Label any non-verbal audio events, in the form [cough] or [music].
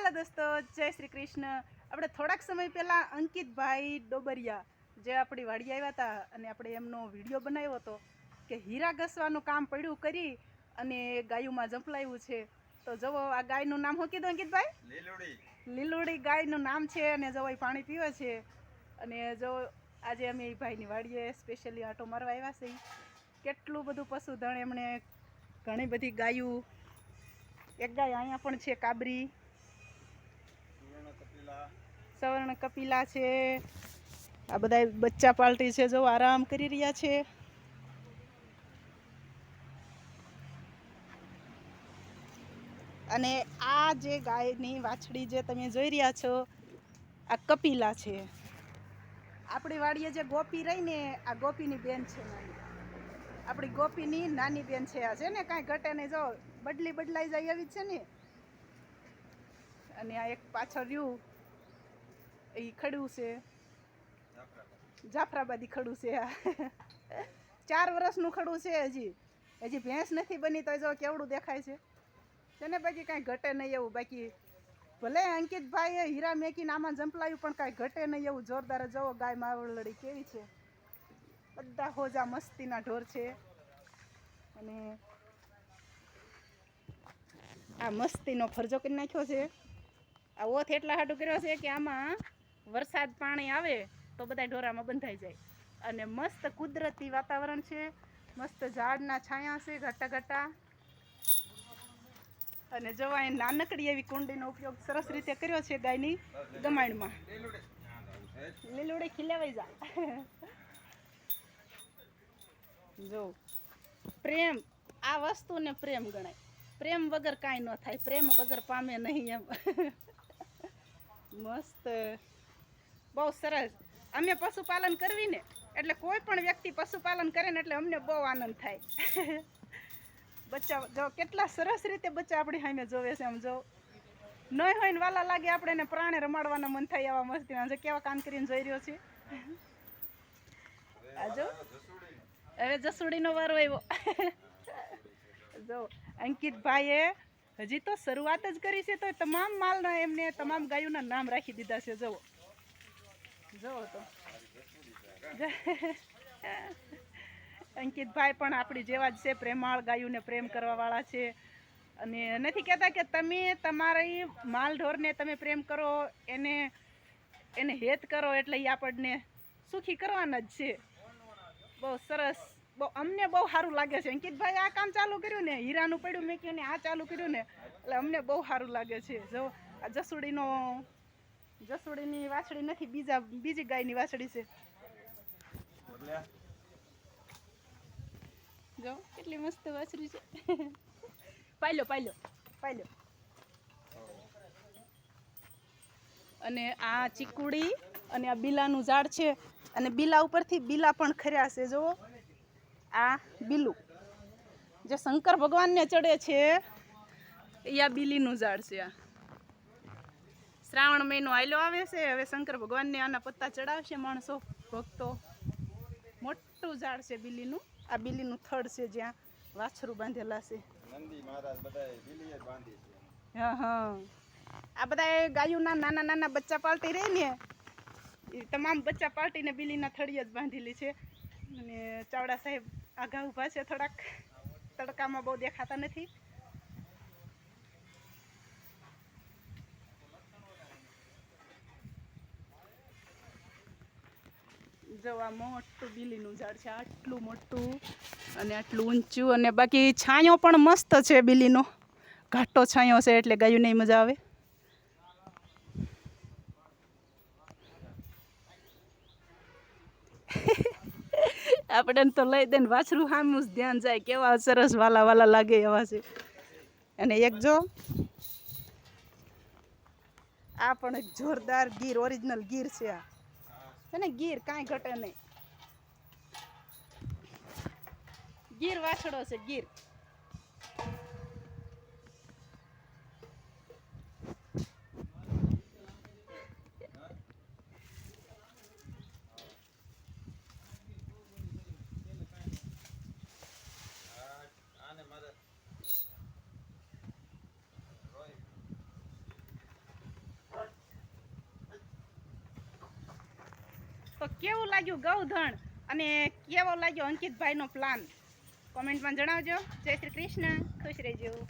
હાલો દોસ્તો જય શ્રી કૃષ્ણ. આપણે થોડાક સમય પહેલાં અંકિતભાઈ ડોબરિયા જે આપણી વાડી આવ્યા હતા અને આપણે એમનો વીડિયો બનાવ્યો હતો કે હીરા ઘસવાનું કામ પડ્યું કરી અને ગાયુંમાં જંપલાયું છે. તો જવો આ ગાયનું નામ શું કીધું અંકિતભાઈ? લીલુડી. લીલુડી ગાયનું નામ છે અને જવો એ પાણી પીવે છે. અને જો આજે અમે એ ભાઈની વાડીએ સ્પેશિયલી આટો મારવા આવ્યા છે કેટલું બધું પશુધન એમણે ઘણી બધી ગાયું એક ગાય અહીંયા પણ છે કાબરી. સુવર્ણ કપિલા છે. આ બધા બચ્ચા પાલટી છે જો આરામ કરી રહ્યા છે. અને આ જે ગાયની વાછડી જે તમે જોઈ રહ્યા છો, આ કપિલા છે. આપણી વાડીએ જે ગોપી રહી ને, આ ગોપીની બેન છે આપણી ગોપીની નાની બેન છે આ. છે ને, કાંઈ ઘટે નહીં. જો બદલી બદલાઈ જાય એવી છે ને. અને આ એક પાછળ રહ્યું. એ ખડું છે. જાફરાબાદી ખડું છે આ. ચાર વર્ષનું ખડું છે હજી. હજી ભેંસ નથી બની તો જો કેવડું દેખાય છે. તેને બાકી કાંઈ ઘટે નહીં એવું. બાકી ભલે અંકિતભાઈએ હીરા મેકીને આમાં જંપલાયું પણ કાંઈ ઘટે નહીં એવું. જોરદાર જવો ગાય માવલડી કેવી છે. બધા હોજા મસ્તીના ઢોર છે. અને આ મસ્તીનો ફરજો કરી નાખ્યો છે. આ ઓથ એટલા હાટું કર્યો છે કે આમાં વરસાદ પાણી આવે તો બધા ઢોરામાં બંધાઈ જાય. અને મસ્ત કુદરતી વાતાવરણ છે. મસ્ત ઝાડના છાયા છે, ઘટા ઘટા. અને જોવા એ નાનકડી એવી કુંડીનો ઉપયોગ સરસ રીતે કર્યો છે ગાયની ગમાણમાં લીલુડી ખીલેવાઈ જા. જો, પ્રેમ, આ વસ્તુને પ્રેમ ગણાય. પ્રેમ વગર કાંઈ ન થાય, પ્રેમ વગર પામે નહીં એમ. મસ્ત. બહુ સરસ. અમે પશુપાલન કરવી ને એટલે કોઈ પણ વ્યક્તિ પશુપાલન કરે ને એટલે અમને બહુ આનંદ થાય. બચ્ચા જો કેટલા સરસ રીતે બચ્ચા આપણી સામે જોવે છે આમ જો. નહીં હોય ને વાલા લાગે આપણે એને પ્રાણે રમાડવાના મન થાય એવા મસ્તી જો કેવા કામ કરીને જોઈ રહ્યો છે. જો. હવે જસુડીનો વારો આવ્યો. જો, અંકિતભાઈએ હજી તો શરૂઆત જ કરી છે તો તમામ માલના એમને તમામ ગાયોના નામ રાખી દીધા છે, જુઓ. જુઓ તો. અંકિતભાઈ પણ આપણી જેવા જ છે, પ્રેમાળ ગાયુંને પ્રેમ કરવાવાળા છે. અને નથી કહેતા કે તમે તમારી માલઢોરને તમે પ્રેમ કરો, એને એને હેત કરો એટલે એ આપણને સુખી કરવાના જ છે. બહુ સરસ, બહુ, અમને બહુ સારું લાગે છે. અંકિતભાઈ આ કામ ચાલુ કર્યું ને, હીરાનું પડ્યું મેં કહ્યું ને, આ ચાલુ કર્યું ને, એટલે અમને બહુ સારું લાગે છે. જો, આ જસુડીનો જસુડીની વાછડી નથી બીજા બીજી ગાયની વાછડી છે. જો કેટલી મસ્ત વાછડી છે. પાયલો પાયલો. પાયલો. અને આ ચીકુડી અને આ બીલાનું ઝાડ છે. અને બીલા ઉપરથી બીલા પણ ખર્યા છે જો આ બીલું. જે શંકર ભગવાનને ચડે છે એ આ બીલીનું ઝાડ છે આ. શ્રાવણ મહિનો આયલો આવે છે. હવે શંકર ભગવાનને આના પત્તા ચડાવશે માણસો ભક્તો. મોટું ઝાડ છે બીલીનું. આ બીલીનું થડ છે જ્યાં વાછરું બાંધેલા છે. હા હા. આ બધા ગાયોના નાના નાના બચ્ચા પાલતી રહે ને એ તમામ બચ્ચા પાલટીને બીલીના થળીએ જ બાંધેલી છે. અને ચાવડા સાહેબ આઘા ઊભા છે થોડાક. તડકામાં બહુ દેખાતા નથી. જો આ મોટું બીલીનું ઝાડ છે, આટલું મોટું અને આટલું ઊંચું અને બાકી છાંયો પણ મસ્ત છે બીલીનો. ઘાટો છાંયો છે એટલે ગાયું નહીં મજા આવે. [laughs] આપણે તો લઈ દે ને વાછરું સામું ધ્યાન જાય, કેવા સરસ વાલા વાલા લાગે એવા છે. અને એક જો, આ પણ એક જોરદાર ગીર ઓરિજિનલ ગીર છે આ. છે ગીર કાંઈ ઘટે નહીં. ગીર વાછડો છે ગીર. તો કેવું લાગ્યું ગૌધણ અને કેવો લાગ્યો અંકિતભાઈનો પ્લાન કોમેન્ટમાં જણાવજો. જય શ્રી કૃષ્ણ. ખુશ રહેજો.